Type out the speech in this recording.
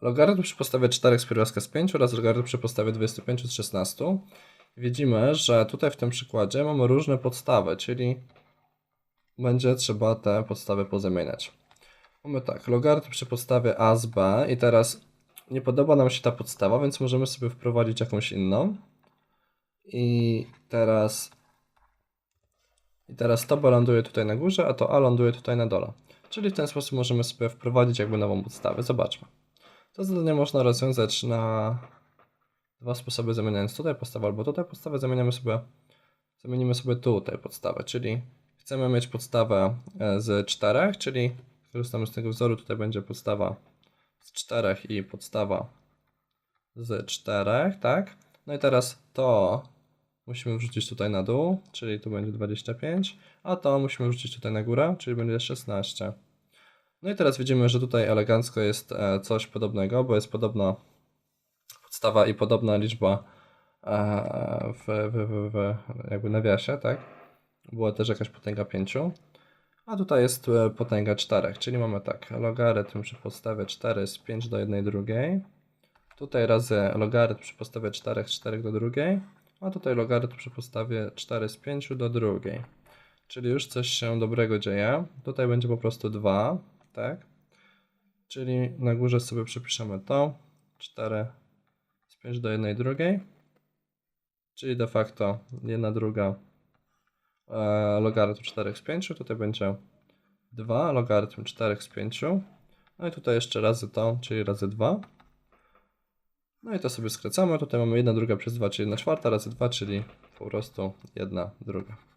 logarytm przy podstawie 4 z pierwiastka z 5 oraz logarytm przy podstawie 25 z 16. Widzimy, że tutaj w tym przykładzie mamy różne podstawy, czyli będzie trzeba te podstawy pozamieniać. Mamy tak, logarytm przy podstawie a z b i teraz nie podoba nam się ta podstawa, więc możemy sobie wprowadzić jakąś inną. I teraz i teraz to b ląduje tutaj na górze, a to a ląduje tutaj na dole. Czyli w ten sposób możemy sobie wprowadzić jakby nową podstawę. Zobaczmy. To zadanie można rozwiązać na dwa sposoby, zamieniając tutaj podstawę albo tutaj podstawę. Zamieniamy sobie, zamienimy sobie tutaj podstawę, czyli chcemy mieć podstawę e, z czterech, czyli korzystamy z tego wzoru, tutaj będzie podstawa z czterech i podstawa z czterech, tak? No i teraz to musimy wrzucić tutaj na dół, czyli tu będzie 25, a to musimy wrzucić tutaj na górę, czyli będzie 16. No i teraz widzimy, że tutaj elegancko jest e, coś podobnego, bo jest podobna podstawa i podobna liczba e, w, w, w, w jakby nawiasie, tak? Była też jakaś potęga 5. A tutaj jest e, potęga 4, czyli mamy tak, logarytm przy podstawie 4 z 5 do 1 drugiej. Tutaj razy logarytm przy podstawie 4 z 4 do drugiej. A tutaj logarytm przy podstawie 4 z 5 do drugiej. Czyli już coś się dobrego dzieje. Tutaj będzie po prostu 2, tak? Czyli na górze sobie przepiszemy to. 4 z 5 do 1 drugiej. Czyli de facto 1 druga e, logarytm 4 z 5. Tutaj będzie 2 logarytm 4 z 5. No i tutaj jeszcze razy to, czyli razy 2. No i to sobie skracamy. Tutaj mamy 1 druga przez 2, czyli 1 czwarta razy 2, czyli po prostu 1 druga.